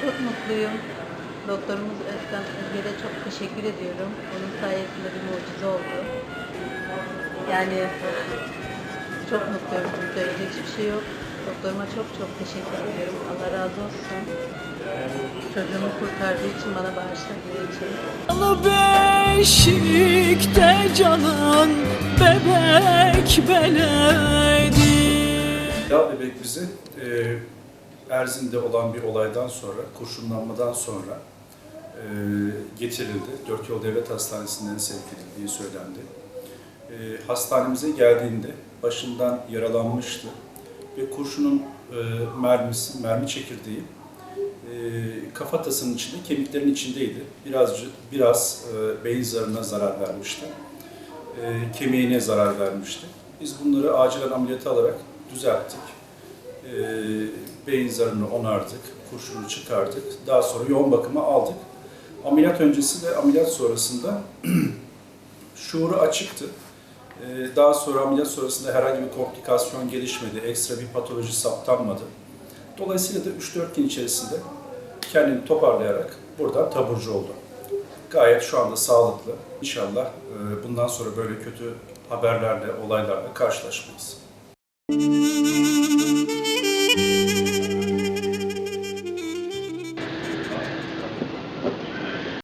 Çok mutluyum. Doktorumuz Özkan Özge'de çok teşekkür ediyorum. Onun sayesinde bir mucize oldu. Yani çok mutluyum. Söyleyecek hiçbir şey yok. Doktoruma çok çok teşekkür ediyorum. Allah razı olsun. Çocuğumu kurtardığı için, bana bağışladığı için. Yalı beşikte canın bebek beledi Hilal Bebek bizi e, Erzin'de olan bir olaydan sonra, kurşunlanmadan sonra e, getirildi. Dört Yol Devlet Hastanesi'nden sevk edildiği söylendi. E, hastanemize geldiğinde başından yaralanmıştı ve kurşunun e, mermisi, mermi çekirdeği e, kafatasının içinde, kemiklerin içindeydi. Birazcık, biraz e, beyin zarına zarar vermişti. E, kemiğine zarar vermişti. Biz bunları acilen ameliyata alarak düzelttik. E, beyin zarını onardık, kurşunu çıkardık. Daha sonra yoğun bakıma aldık. Ameliyat öncesi ve ameliyat sonrasında şuuru açıktı. E, daha sonra ameliyat sonrasında herhangi bir komplikasyon gelişmedi, ekstra bir patoloji saptanmadı. Dolayısıyla da 3-4 gün içerisinde kendini toparlayarak buradan taburcu oldu. Gayet şu anda sağlıklı. İnşallah e, bundan sonra böyle kötü haberlerle, olaylarla karşılaşmayız. Müzik